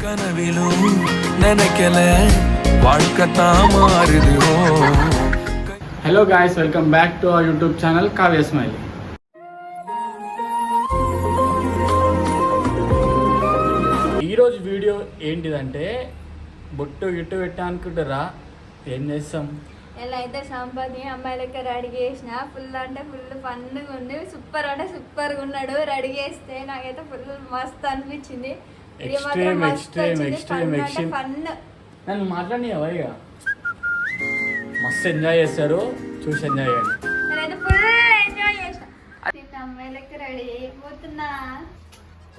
கனவிலும் நினைக்கல வாழ்க்கை தான் மாறுது hello guys welcome back to our YouTube channel Kavya smile ఈరోజు వీడియో ఏంటిదంటే బొట్టు గిట్టు పెట్టా అనుకుంటారా ఏం చేస్తాం ఎలా అయితే సంపత్ని అమ్మాయి లెక్క రెడీ చేసిన ఫుల్ అంటే ఫుల్ ఫన్గా ఉంది సూపర్ అంటే సూపర్గా ఉన్నాడు రెడీ చేస్తే నాకైతే ఫుల్ మస్త్ అనిపించింది Fun అంటే extreme. fun. నన్ను మాట్లాడినావా ఇక? మస్తు ఎంజాయ్ చేస్తారు. చూసి ఎంజాయ్ చేయండి.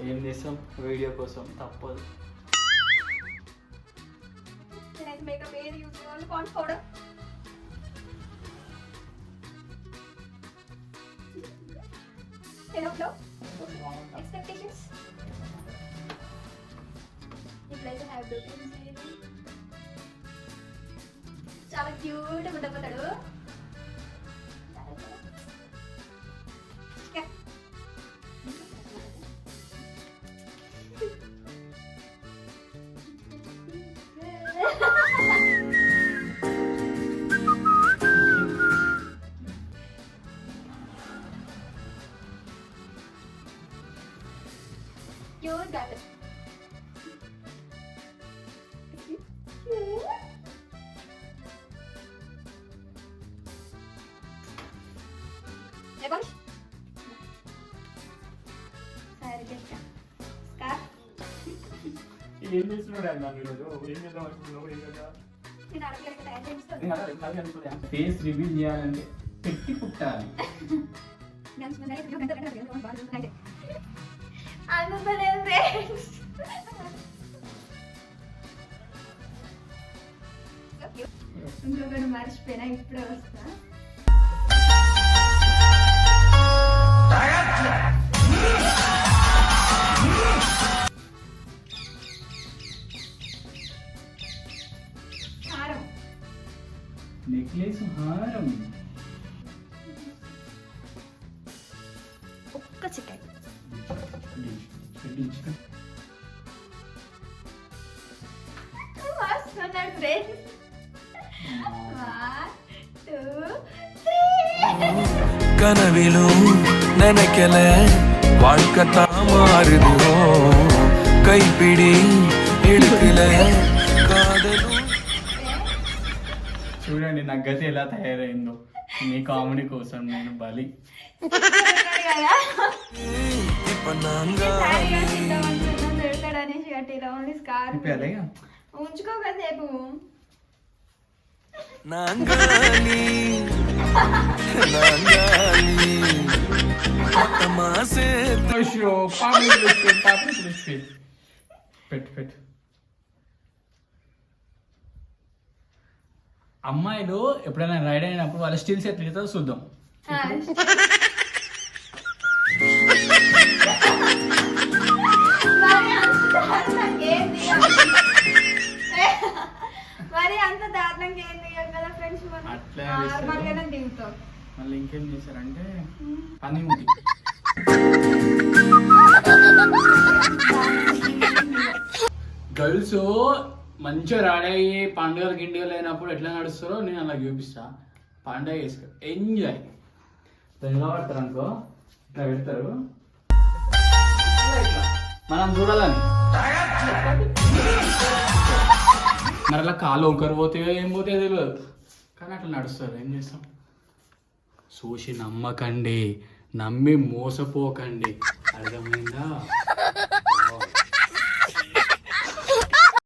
ఏం చేస్తాం వీడియో కోసం తప్పదు. నేనైతే మేకప్ ఏది యూజ్ చేయాలి కాన్ఫోర్డ్ హలో హలో ఎక్స్పెక్టేషన్స్ ఎట్లయితే హ్యాపీ బ్యూటీ చాలా క్యూట్ ఉండబోతాడు. that గాడు Kerja. Sekarang ఏం చేస్తున్నాడు అన్న ఈరోజు ఏం చేద్దాం అనుకుంటున్నావు ఏం చేద్దాం ఫేస్ రివీల్ చేయాలంటే పెట్టి పుట్టాలి ఇంకొకటి మర్చిపోయినా ఇప్పుడే వస్తా నెక్లెస్ హారం ఒక్క చికెన్ పెట్టించు వస్తున్నాడు ఫ్రెండ్స్ వన్ టూ త్రీ கனவிலும் நினைக்கல வாழ்க்கை தான் மாறுது கைப்பிடி இடுக்கல చూడండి నా గతి ఎలా తయారైందో మీ కామెడీ కోసం నేను బలి ఉంచుకో కాసేపు పెట్టు పెట్టు అమ్మాయిలు ఎప్పుడైనా రైడ్ అయినప్పుడు వాళ్ళ స్టిల్స్ ఎట్లా చూద్దాం. మరి అంత దారుణంగా ఏం దిగం? కదా ఫ్రెండ్స్ మనం? అట్లే నార్మల్ గానే దిగుతాం? మళ్ళీ ఇంకేం చేశారంటే పని ఉంది గర్ల్స్ మంచిగా రెడీ అయ్యి పండుగలు గిండుగలు అయినప్పుడు ఎట్లా నడుస్తారో నేను అలా చూపిస్తా. పండుగ చేసుకో ఎంజాయ్ ఎలా పడతారు అనుకో? ఇట్లా పెడతారు. మనం చూడాలని. మరి అలా కాలు ఒకరు పోతే ఏం పోతే తెలియదు. కానీ అట్లా నడుస్తారు. ఏం చేస్తాం? చూసి నమ్మకండి. నమ్మి మోసపోకండి. అర్థమైందా?